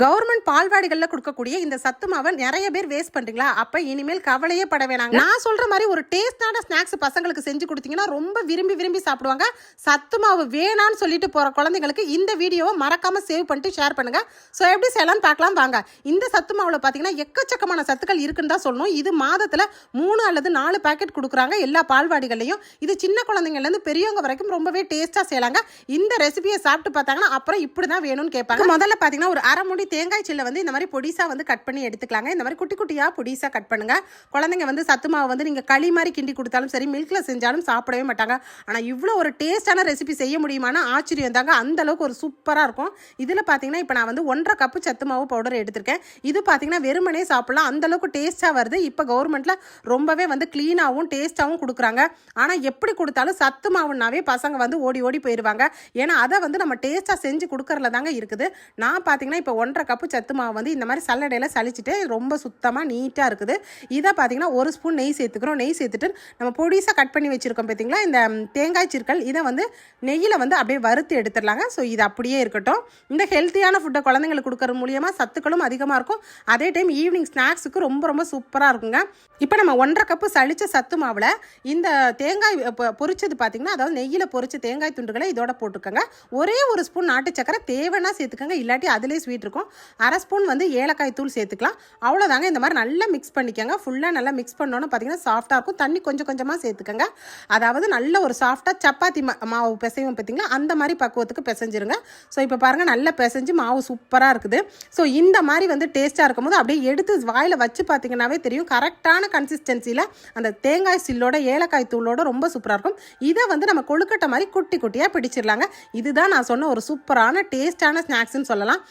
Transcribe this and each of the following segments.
Government பால்வாடிகளில் கொடுக்கக்கூடிய இந்த சத்து மாவை நிறைய பேர் வேஸ்ட் பண்ணுறீங்களா அப்போ இனிமேல் கவலையே பட வேணாங்க. நான் சொல்கிற மாதிரி ஒரு டேஸ்டான ஸ்நாக்ஸ் பசங்களுக்கு செஞ்சு கொடுத்தீங்கன்னா ரொம்ப விரும்பி விரும்பி சாப்பிடுவாங்க. சத்து மாவு வேணான்னு சொல்லிட்டு போகிற குழந்தைங்களுக்கு இந்த வீடியோவை மறக்காமல் சேவ் பண்ணிட்டு ஷேர் பண்ணுங்கள் ஸோ எப்படி செய்யலாம்னு பார்க்கலாம் வாங்க. இந்த சத்து மாவில் பார்த்தீங்கன்னா எக்கச்சக்கமான சத்துக்கள் இருக்குன்னு தான் சொல்லணும். இது மாதத்தில் மூணு அல்லது நாலு பேக்கெட் கொடுக்குறாங்க எல்லா பால்வாடிகள்லையும். இது சின்ன குழந்தைங்கள்லேருந்து பெரியவங்க வரைக்கும் ரொம்பவே டேஸ்ட்டாக செய்யலாங்க. இந்த ரெசிபியை சாப்பிட்டு பார்த்தாங்கன்னா அப்புறம் இப்படி தான் வேணும்னு கேட்பாங்க. முதல்ல பார்த்தீங்கன்னா ஒரு அரை முடி தேங்காய் சில்லை வந்து இந்த மாதிரி பொடிசாக வந்து கட் பண்ணி எடுத்துக்கலாங்க. இந்த மாதிரி குட்டி குட்டியாக பொடிசாக கட் பண்ணுங்கள் குழந்தைங்க வந்து சத்து மாவு வந்து நீங்கள் களி மாதிரி கிண்டி கொடுத்தாலும் சரி மில்கில் செஞ்சாலும் சாப்பிடவே மாட்டாங்க. ஆனால் இவ்வளோ ஒரு டேஸ்ட்டான ரெசிபி செய்ய முடியுமானா ஆச்சரியம் தாங்க. அந்த அளவுக்கு ஒரு சூப்பராக இருக்கும். இதில் பார்த்தீங்கன்னா இப்போ நான் வந்து ஒன்றரை கப்பு சத்து மாவு பவுடர் எடுத்திருக்கேன். இது பார்த்தீங்கன்னா வெறுமனே சாப்பிடலாம். அந்த அளவுக்கு வருது. இப்போ கவர்மெண்ட்டில் ரொம்பவே வந்து க்ளீனாகவும் டேஸ்ட்டாகவும் கொடுக்குறாங்க. ஆனால் எப்படி கொடுத்தாலும் சத்து மாவுனாவே பசங்க வந்து ஓடி ஓடி போயிடுவாங்க ஏன்னா அதை வந்து நம்ம டேஸ்ட்டாக செஞ்சு கொடுக்கறதுல தாங்க இருக்குது. நான் பார்த்தீங்கன்னா இப்போ ஒன் ஒன்றரை கப்பு சத்து மாவு வந்து இந்த மாதிரி சல்லடையில் சலிச்சிட்டு ரொம்ப சுத்தமாக நீட்டாக இருக்குது. இதை பார்த்தீங்கன்னா ஒரு ஸ்பூன் நெய் சேர்த்துக்கிறோம். நெய் சேர்த்துட்டு நம்ம பொடிசாக கட் பண்ணி வச்சுருக்கோம் பார்த்திங்களா இந்த தேங்காய் சிற்கள் இதை வந்து நெய்யில் வந்து அப்படியே வறுத்து எடுத்துடலாங்க. ஸோ இது அப்படியே இருக்கட்டும். இந்த ஹெல்த்தியான ஃபுட்டை குழந்தைங்களுக்கு கொடுக்குறது மூலியமாக சத்துக்களும் அதிகமாக இருக்கும். அதே டைம் ஈவினிங் ஸ்நாக்ஸுக்கு ரொம்ப ரொம்ப சூப்பராக இருக்குங்க. இப்போ நம்ம ஒன்றரை கப்பு சளிச்ச சத்து மாவில் இந்த தேங்காய் பொ- பொரிச்சது பார்த்தீங்கன்னா அதாவது நெய்யில் பொரிச்ச தேங்காய் துண்டுகளை இதோட போட்டுக்கோங்க. ஒரே ஒரு ஸ்பூன் நாட்டு சக்கரை தேவைன்னா சேர்த்துக்கோங்க. இல்லாட்டி அதிலே ஸ்வீட் இருக்கும். அரை ஸ்பூன் வந்து ஏலக்காய் தூள் சேர்த்துக்கலாம். அவ்வளோதாங்க இந்த மாதிரி நல்லா மிக்ஸ் பண்ணிக்கோங்க. ஃபுல்லாக நல்லா மிக்ஸ் பண்ணோன்னு பார்த்தீங்கன்னா சாஃப்டாக இருக்கும். தண்ணி கொஞ்சம் கொஞ்சமாக சேர்த்துக்கோங்க. அதாவது நல்ல ஒரு சாஃப்டாக சப்பாத்தி மா- மாவு பிசைவோம் பார்த்தீங்களா அந்த மாதிரி பக்குவத்துக்கு பிசைஞ்சிருங்க. ஸோ இப்போ பாருங்கள் நல்லா பிசைஞ்சு மாவு சூப்பராக இருக்குது. ஸோ இந்த மாதிரி வந்து டேஸ்ட்டாக இருக்கும்போது அப்படியே எடுத்து வாயில் வச்சு பார்த்தீங்கன்னாவே தெரியும். கரெக்டான கன்சிஸ்டன்சியில் அந்த தேங்காய் சில்லோட ஏலக்காய் தூளோட ரொம்ப சூப்பராக இருக்கும். இதை வந்து நம்ம கொழுக்கட்டை மாதிரி குட்டி குட்டியாக பிடிச்சிடலாங்க இதுதான் நான் சொன்ன ஒரு சூப்பரான டேஸ்டான ஸ்நாக்ஸ்னு சொல்லலாம்.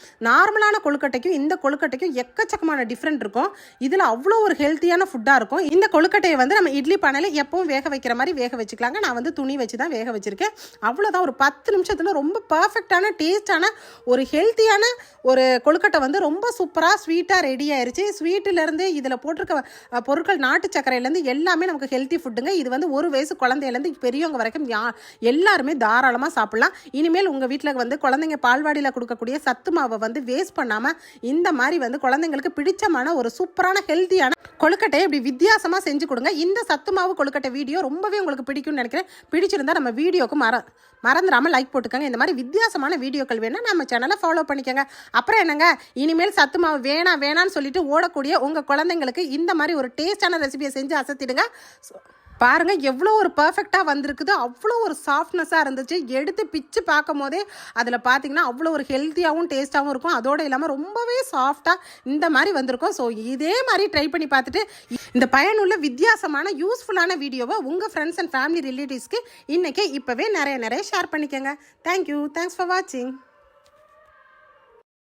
நார்மலான கொழுக்கட்டைக்கும் இந்த கொழுக்கட்டைக்கும் எக்கச்சக்கமான டிஃப்ரெண்ட் இருக்கும். இதில் அவ்வளோ ஒரு ஹெல்த்தியான ஃபுட்டாக இருக்கும். இந்த கொழுக்கட்டையை வந்து நம்ம இட்லி பானையில் எப்பவும் வேக வைக்கிற மாதிரி வேக வச்சுக்கலாங்க. நான் வந்து துணி வச்சு தான் வேக வச்சுருக்கேன். அவ்வளோதான் ஒரு பத்து நிமிஷத்தில் ரொம்ப பர்ஃபெக்டான டேஸ்டான ஒரு ஹெல்த்தியான ஒரு கொழுக்கட்டை வந்து ரொம்ப சூப்பராக ஸ்வீட்டாக ரெடி ஆயிடுச்சு ஸ்வீட்டிலேருந்து இதில் போட்டிருக்க பொருட்கள் நாட்டு சர்க்கரையிலேருந்து எல்லாமே நமக்கு ஹெல்த்தி ஃபுட்டுங்க இது வந்து ஒரு வயசு குழந்தையிலேருந்து பெரியவங்க வரைக்கும் யா எல்லாருமே தாராளமாக சாப்பிட்லாம். இனிமேல் உங்கள் வீட்டில் வந்து குழந்தைங்க பால்வாடியில் கொடுக்கக்கூடிய சத்து மாவை வந்து வேஸ்ட் பண்ணாமல் இந்த மாதிரி வந்து குழந்தைங்களுக்கு பிடிச்சமான ஒரு சூப்பரான ஹெல்த்தியான கொழுக்கட்டையை இப்படி வித்தியாசமாக செஞ்சு கொடுங்க. இந்த சத்து மாவு கொழுக்கட்டை வீடியோ ரொம்பவே உங்களுக்கு பிடிக்கும்னு நினைக்கிறேன். பிடிச்சிருந்தா நம்ம வீடியோக்கு மற மறந்துடாமல் லைக் போட்டுக்கோங்க. இந்த மாதிரி வித்தியாசமான வீடியோக்கள் வேணால் நம்ம சேனலை ஃபாலோ பண்ணிக்கோங்க. அப்புறம் என்னங்க? இனிமேல் சத்து மாவு வேணாம் வேணாம்னு சொல்லிட்டு ஓடக்கூடிய உங்கள் குழந்தைங்களுக்கு இந்த மாதிரி ஒரு டேஸ்டான ரெசிபியை செஞ்சு அசத்திடுங்க. பாருங்கள் எவ்வளோ ஒரு பர்ஃபெக்டாக வந்திருக்குது. அவ்வளோ ஒரு சாஃப்ட்னஸாக இருந்துச்சு. எடுத்து பிச்சு பார்க்கும் போதே அதில் பார்த்தீங்கன்னா அவ்வளோ ஒரு ஹெல்த்தியாகவும் டேஸ்ட்டாகவும் இருக்கும். அதோடு இல்லாமல் ரொம்பவே சாஃப்டாக இந்த மாதிரி வந்திருக்கும். ஸோ இதே மாதிரி ட்ரை பண்ணி பார்த்துட்டு இந்த பயனுள்ள வித்தியாசமான யூஸ்ஃபுல்லான வீடியோவை உங்கள் ஃப்ரெண்ட்ஸ் அண்ட் ஃபேமிலி ரிலேட்டிவ்ஸ்க்கு இன்றைக்கி இப்போவே நிறைய நிறைய ஷேர் பண்ணிக்கோங்க. தேங்க்யூ தேங்க்ஸ் ஃபார் வாட்சிங்